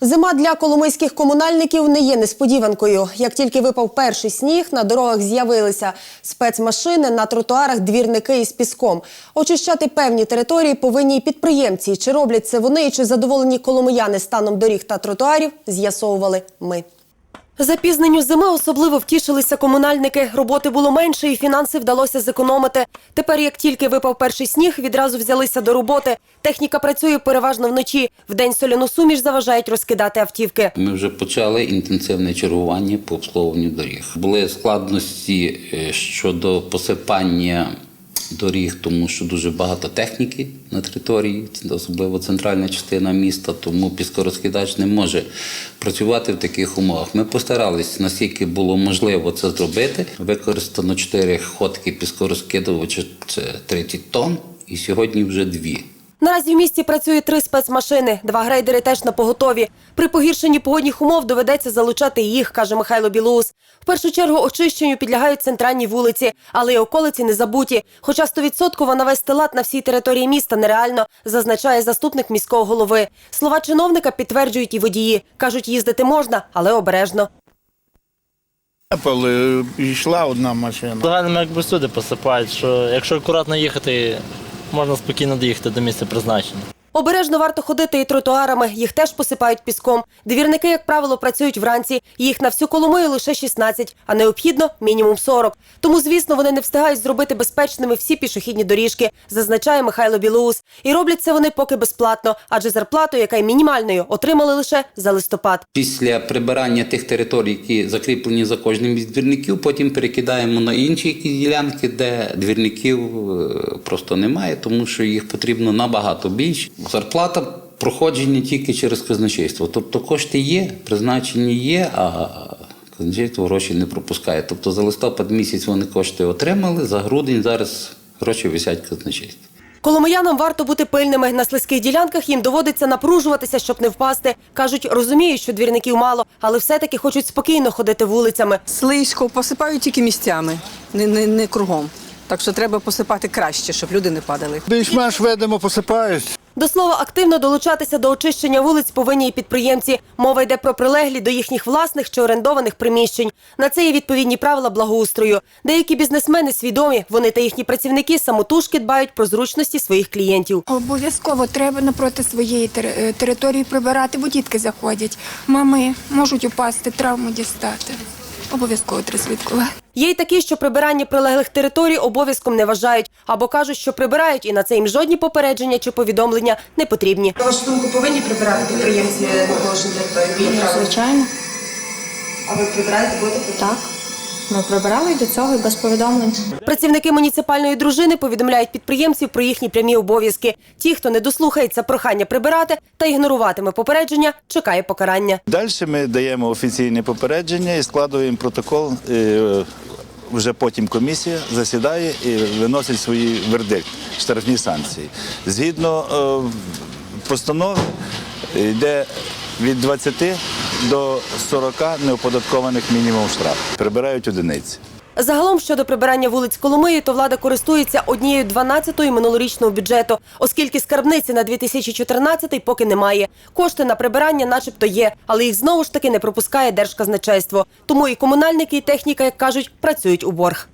Зима для коломийських комунальників не є несподіванкою. Як тільки випав перший сніг, на дорогах з'явилися спецмашини, на тротуарах двірники із піском. Очищати певні території повинні й підприємці. Чи роблять це вони, чи задоволені коломияни станом доріг та тротуарів, з'ясовували ми. Запізненню зими особливо втішилися комунальники. Роботи було менше і фінанси вдалося зекономити. Тепер, як тільки випав перший сніг, відразу взялися до роботи. Техніка працює переважно вночі. Вдень соляну суміш заважають розкидати автівки. Ми вже почали інтенсивне чергування по обслуговуванню доріг. Були складності е, щодо посипання доріг, тому що дуже багато техніки на території, особливо центральна частина міста, тому піскорозкидач не може працювати в таких умовах. Ми постарались, наскільки було можливо це зробити. Використано чотири ходки піскорозкидувача, це 30 тонн, і сьогодні вже дві. Наразі в місті працює три спецмашини. Два грейдери теж на поготові. При погіршенні погодних умов доведеться залучати їх, каже Михайло Білоус. В першу чергу очищенню підлягають центральні вулиці, але й околиці не забуті. Хоча 100% навести лад на всій території міста нереально, зазначає заступник міського голови. Слова чиновника підтверджують і водії. кажуть, їздити можна, але обережно. Йшла одна машина. Загальному якби всюди посипають, що якщо акуратно їхати, можна спокійно доїхати до місця призначення. Обережно варто ходити і тротуарами. Їх теж посипають піском. Двірники, як правило, працюють вранці. Їх на всю Коломию лише 16, а необхідно мінімум 40. Тому, звісно, вони не встигають зробити безпечними всі пішохідні доріжки, зазначає Михайло Білоус. І роблять це вони поки безплатно, адже зарплату, яка є мінімальною, отримали лише за листопад. Після прибирання тих територій, які закріплені за кожним із двірників, потім перекидаємо на інші якісь ділянки, де двірників е, просто немає, тому що їх потрібно набагато більше. Зарплата проходження тільки через казначейство. Тобто кошти є, призначені є, а казначейство гроші не пропускає. Тобто за листопад місяць вони кошти отримали, за грудень зараз гроші висять в казначействі. Коломиянам варто бути пильними. На слизьких ділянках їм доводиться напружуватися, щоб не впасти. Кажуть, розуміють, що двірників мало, але все-таки хочуть спокійно ходити вулицями. Слизько посипають тільки місцями, не, не, не кругом. Так що треба посипати краще, щоб люди не падали. Більш-менш ведемо, посипають. До слова, активно долучатися до очищення вулиць повинні і підприємці. Мова йде про прилеглі до їхніх власних чи орендованих приміщень. На це є відповідні правила благоустрою. Деякі бізнесмени свідомі, вони та їхні працівники самотужки дбають про зручності своїх клієнтів. Обов'язково треба напроти своєї е, території прибирати, бо дітки заходять. Мами можуть упасти, травму дістати. Обов'язково три слідкувати. Є й такі, що прибирання прилеглих територій обов'язком не вважають або кажуть, що прибирають, і на це їм жодні попередження чи повідомлення не потрібні. На вашу думку, повинні прибирати підприємці на кожен територію? Звичайно, А ви прибираєте, будете так. Ми прибирали до цього і без повідомлень. Працівники муніципальної дружини повідомляють підприємців про їхні прямі обов'язки. Ті, хто не дослухається прохання прибирати та ігноруватиме попередження, чекає покарання. Далі ми даємо офіційне попередження і складуємо протокол. е, Вже потім комісія засідає і виносить свій вердикт, штрафні санкції. Згідно е, постанови йде від 20 до 40 неоподаткованих мінімум штрафів. Прибирають одиниці. Загалом щодо прибирання вулиць Коломиї, то влада користується однією 12-ї минулорічного бюджету, оскільки скарбниці на 2014 поки немає. Кошти на прибирання, начебто, є, але їх знову ж таки не пропускає держказначейство. Тому і комунальники, і техніка, як кажуть, працюють у борг.